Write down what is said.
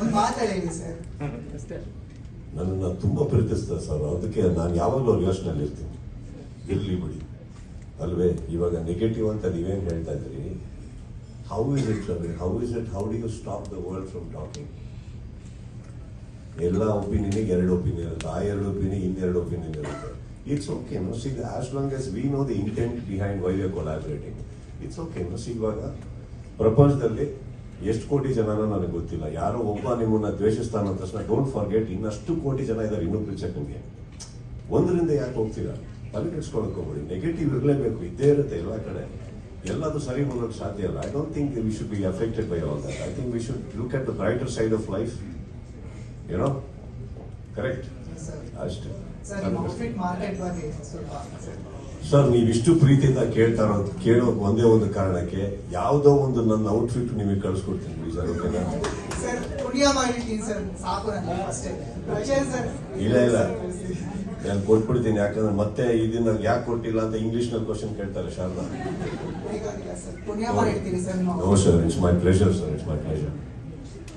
ಒಂದು ಮಾತಾಡಿ ಸರ್. ನನ್ನನ್ನು ತುಂಬ ಪ್ರೀತಿಸ್ತಾರೆ ಸರ್. ಅದಕ್ಕೆ ನಾನು ಯಾವಾಗಲೂ ಅವ್ರ ಯೋಚನೆಯಲ್ಲಿ ಇರ್ತೀನಿ. ಇರಲಿ ಬಿಡಿ. ಅಲ್ವೇ ಇವಾಗ ನೆಗೆಟಿವ್ ಅಂತ ನೀವೇನು ಹೇಳ್ತಾ ಇದ್ದೀರಿ? How is it Ravi how is it how do you stop the world from talking ಎಲ್ಲ ಒಪಿನಿಯನಿಗೆ ಎರಡು ಒಪಿನಿಯನ್ ಇರುತ್ತೆ. ಆ ಎರಡು ಒಪಿನಿಯನ್ ಇನ್ನೆರಡು ಒಪಿನಿಯನ್ ಇರುತ್ತೆ. It's okay no see as long as we know the intent behind why we collaborating it's okay no see ಇವಾಗ ಪ್ರಪಂಚದಲ್ಲಿ ಎಷ್ಟು ಕೋಟಿ ಜನನ ನನಗೆ ಗೊತ್ತಿಲ್ಲ. ಯಾರೋ ಒಬ್ಬ ನಿಮ್ಮನ್ನ ದ್ವೇಷಿಸ್ತಾನ ತಕ್ಷಣ ಡೋಂಟ್ ಫಾರ್ಗೆಟ್ ಇನ್ನಷ್ಟು ಕೋಟಿ ಜನ ಇದ್ದಾರೆ ಇನ್ನೂ ನಿಮಗೆ. ಒಂದರಿಂದ ಯಾಕೆ ಹೋಗ್ತೀರಾ? ತಲೆ ಕೆಡ್ಸ್ಕೊಳಕ್ ಹೋಗ್ಬೇಡಿ. ನೆಗೆಟಿವ್ ಇರಲೇಬೇಕು. ಇದ್ದೇ ಇರುತ್ತೆ ಎಲ್ಲ ಕಡೆ. ಎಲ್ಲದೂ ಸರಿ ಹೋಗೋಕೆ ಸಾಧ್ಯ ಇಲ್ಲ. I don't think we should be affected by all that I think we should look at the brighter side of life ಏನೋ ಕರೆಕ್ಟ್ ಅಷ್ಟೇ. ಸರ್ ನೀವಿಷ್ಟು ಪ್ರೀತಿಯಿಂದ ಕೇಳ್ತಾ ಇರೋದು ಕೇಳೋ ಒಂದೇ ಒಂದು ಕಾರಣಕ್ಕೆ ಯಾವುದೋ ಒಂದು ನನ್ನ ಔಟ್ಫಿಟ್ ನಿಮಗೆ ಕಳಿಸ್ಕೊಡ್ತೀನಿ ಪ್ಲೀಸ್ ಸರ್ ಓಕೆನಾ? ಸರ್ ಪುಣ್ಯ ಮಾಡಿರ್ತೀನಿ ಸರ್ ಸಾಕು ಅಷ್ಟೇ. ಅಕ್ಷಯ್ ಸರ್. ಇಲ್ಲ ಇಲ್ಲ. ನಾನು ಕೊಟ್ಬಿಡ್ತೀನಿ ಯಾಕಂದ್ರೆ ಮತ್ತೆ ಇದನ್ನ ಯಾಕೆ ಕೊಟ್ಟಿಲ್ಲ ಅಂತ ಇಂಗ್ಲಿಷ್ನಲ್ಲಿ ಕ್ವಶನ್ ಕೇಳ್ತಾರೆ ಶಾರದಾ. ಬೇಕಾಗಿಲ್ಲ ಸರ್. ಪುಣ್ಯ ಮಾಡಿರ್ತೀನಿ sir no sir it's my pleasure sir it's my pleasure